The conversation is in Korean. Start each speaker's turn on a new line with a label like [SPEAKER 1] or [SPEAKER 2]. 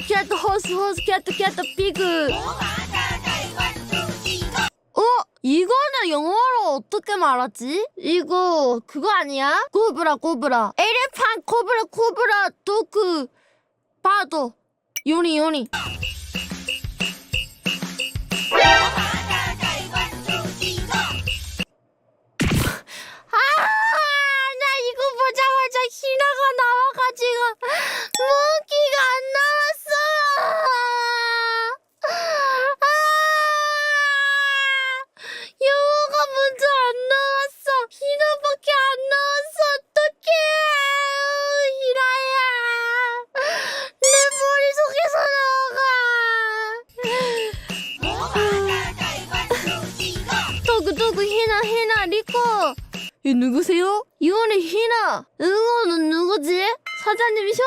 [SPEAKER 1] 호스 캣트 캣트 피그 어? 이거는 영어로 어떻게 말하지? 이거 그거 아니야? 코브라 코브라 에레판 코브라 코브라 도크 바도 요니 요니 아, 나 이거 보자마자 희나가 모기가 희나 희나 리코 이 누구세요? 이거는 희나 이거는 누구지? 사장님이셔?